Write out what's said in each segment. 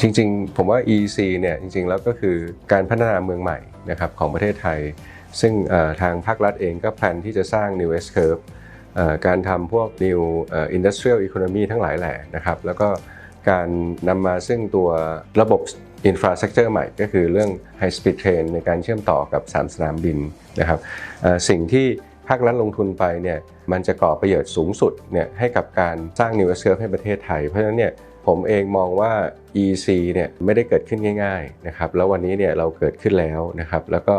จริงๆ ผมว่า EEC เนี่ยจริงๆ แล้วก็คือการพัฒนาเมืองใหม่นะครับของประเทศไทย ซึ่งทางภาครัฐเองก็แพลนที่จะสร้าง New S Curve การทำพวก New Industrial Economy ทั้งหลายแหล่นะครับแล้วก็การนำมาซึ่งตัวระบบ Infrastructure ใหม่ก็คือเรื่อง High Speed Train ในการเชื่อมต่อกับ 3 สนามบินนะครับสิ่งที่ภาครัฐลงทุนไปเนี่ยมันจะก่อประโยชน์สูงสุดเนี่ยให้กับการสร้าง New S Curve ให้ประเทศไทย เพราะฉะนั้นเนี่ย ผมเองมองว่า EC เนี่ยไม่ได้เกิดขึ้นง่ายๆนะครับแล้ววันนี้เนี่ยเราเกิดขึ้นแล้วนะครับแล้วก็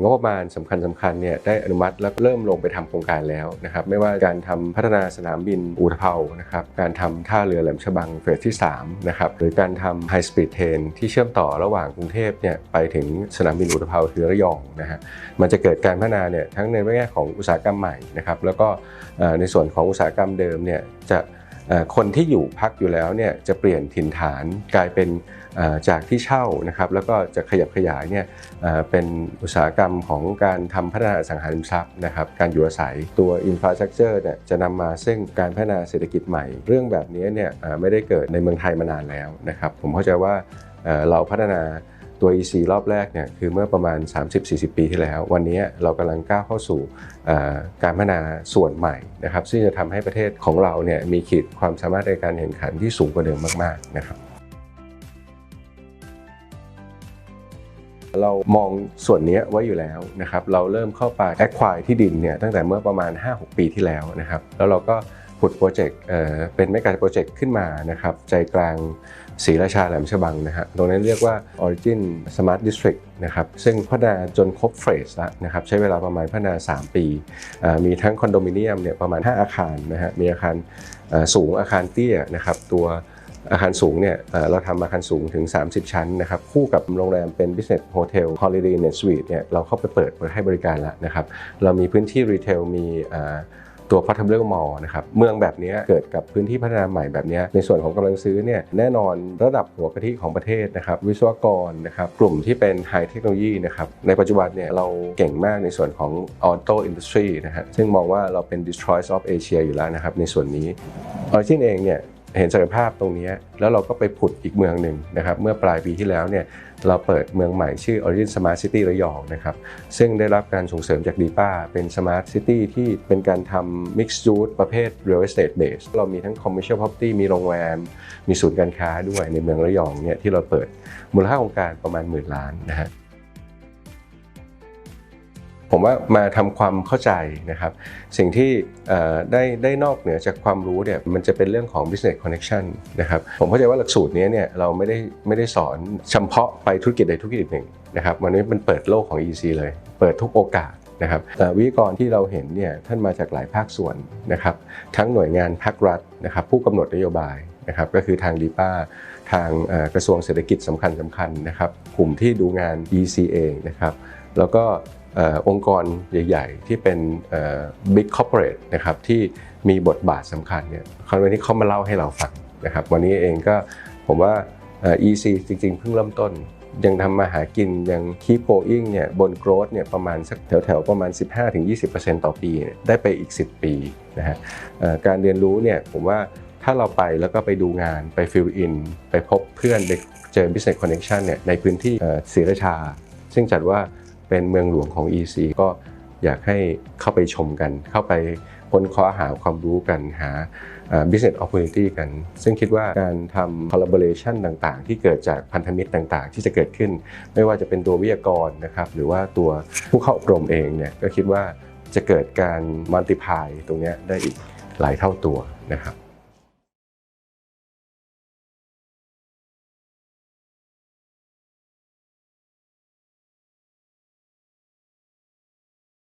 งบประมาณสำคัญสำคัญเนี่ยได้อนุมัติแล้วเริ่มลงไปทำโครงการแล้วนะครับไม่ว่าการทำพัฒนาสนามบินอูทเภานะครับการทำท่าเรือแหลมฉบังเฟสที่3นะครับหรือการทำไฮสปีดเทรนที่เชื่อมต่อระหว่างกรุงเทพเนี่ยไปถึงสนามบินอูทเภาคือระยองนะฮะมันจะเกิดการพัฒนาเนี่ยทั้งในแง่ของอุตสาหกรรมใหม่นะครับแล้วก็ในส่วนของอุตสาหกรรมเดิมเนี่ยจะ คนที่อยู่พักอยู่แล้วเนี่ยจะเปลี่ยนถิ่นฐานกลายเป็นจากที่เช่านะครับแล้วก็จะขยับขยายเนี่ยเป็นอุตสาหกรรมของการทำพัฒนาสังหาริมทรัพย์นะครับการอยู่อาศัยตัวอินฟราสตรักเจอร์เนี่ยจะนำมาซึ่งการพัฒนาเศรษฐกิจใหม่ เรื่องแบบนี้เนี่ยไม่ได้เกิดในเมืองไทยมานานแล้วนะครับผมเข้าใจว่าเราพัฒนา ตัว EC รอบแรกเนี่ยคือเมื่อประมาณ 30-40 ปีที่แล้ว วันนี้เรากำลังก้าวเข้าสู่การพัฒนาส่วนใหม่นะครับซึ่งจะทำให้ประเทศของเราเนี่ยมีขีดความสามารถในการแข่งขันที่สูงกว่าเดิมมากๆนะครับเรามองส่วนนี้ไว้อยู่แล้วนะครับ เราเริ่มเข้าไป acquire ที่ดินเนี่ยตั้งแต่เมื่อประมาณ 5-6 ปีที่แล้วนะครับ แล้วเราก็ ผุดโปรเจกต์เป็นเมกะโปรเจกต์ขึ้นมานะครับใจกลางศรีราชาแหลมฉบังนะฮะตรงนั้นเรียกว่า Origin Smart District นะครับซึ่งพัฒนาจนครบเฟสแล้วนะครับใช้เวลาประมาณพัฒนา 3 ปี มีทั้งคอนโดมิเนียมเนี่ยประมาณ 5 อาคารนะฮะมีอาคารสูงอาคารเตี้ยนะครับตัวอาคารสูงเนี่ยเราทำอาคารสูงถึง 30 ชั้นนะครับคู่กับโรงแรมเป็น Business Hotel Holiday Inn Suite เนี่ยเราเข้าไปเปิดเปิดให้บริการแล้วนะครับเรามีพื้นที่รีเทลมี ตัวพัทเรื่องมอนะครับเมืองแบบนี้เกิดกับพื้นที่พัฒนาใหม่แบบนี้ในส่วนของกำลังซื้อเนี่ยแน่นอนระดับหัวกะทิของประเทศนะครับวิศวกรนะครับกลุ่มที่เป็นไฮเทคโนโลยีนะครับในปัจจุบันเนี่ยเราเก่งมากในส่วนของออโต้อินดัสทรีนะฮะซึ่งมองว่าเราเป็น destroyer of Asia อยู่แล้วนะครับในส่วนนี้ออริจินเองเนี่ย เห็นศักยภาพตรงนี้แล้วเราก็ไปผุดอีกเมืองหนึ่งนะครับเมื่อปลายปีที่แล้วเนี่ยเราเปิดเมืองใหม่ชื่อ Origin Smart City ระยองนะครับซึ่งได้รับการส่งเสริมจากดีป้าเป็น Smart City ที่เป็นการทำ Mixed Use ประเภท Real Estate Base เรามีทั้ง Commercial Property มีโรงแรม มีศูนย์การค้าด้วยในเมืองระยองเนี่ยที่เราเปิดมูลค่าโครงการประมาณหมื่นล้านนะฮะ ผมว่ามาทำความเข้าใจนะครับ สิ่งที่ได้ได้นอกเหนือจากความรู้เนี่ยมันจะเป็นเรื่องของ business connection นะครับผมเข้าใจว่าหลักสูตรนี้เนี่ยเราไม่ได้ไม่ได้สอนเฉพาะไปธุรกิจใดธุรกิจหนึ่งนะครับวันนี้มันเปิดโลกของ EC เลย เปิดทุกโอกาสนะครับแต่วิกรที่เราเห็นเนี่ยท่านมาจากหลายภาคส่วนนะครับทั้งหน่วยงานภาครัฐนะครับผู้กำหนดนโยบายนะครับก็คือทางดีป้าทางกระทรวงเศรษฐกิจสำคัญสำคัญนะครับกลุ่มที่ดูงาน EC เองนะครับแล้วก็ องค์กรใหญ่ ๆ ที่เป็นบิ๊กคอร์ปอเรทนะครับที่มีบทบาทสำคัญเนี่ยคราวนี้เขามาเล่าให้เราฟังนะครับวันนี้เองก็ผมว่าอ่อ EC จริงๆ เพิ่งเริ่มต้น ยังทำมาหากินยัง keep going เนี่ยบน growth เนี่ยประมาณสักแถวๆ ประมาณ 15-20%ต่อปีเนี่ยได้ไปอีก 10 ปีนะฮะการเรียนรู้เนี่ยผมว่าถ้าเราไปแล้วก็ไปดูงานไป fill in ไปพบเพื่อนไปเจอ business connection เนี่ยในพื้นที่ศรีราชา ซึ่งจัดว่า เป็นเมืองหลวงของ EC ก็อยากให้เข้าไปชมกัน เข้าไปค้นคว้าหาความรู้กันหา business opportunity กัน ซึ่งคิดว่าการทำ collaboration ต่างๆ ที่เกิดจากพันธมิตรต่างๆ ที่จะเกิดขึ้น ไม่ว่าจะเป็นตัววิทยากรนะครับ หรือว่าตัวผู้เข้าอบรมเองเนี่ยก็คิดว่าจะเกิดการ multiply ตรงนี้ได้อีกหลายเท่าตัวนะครับ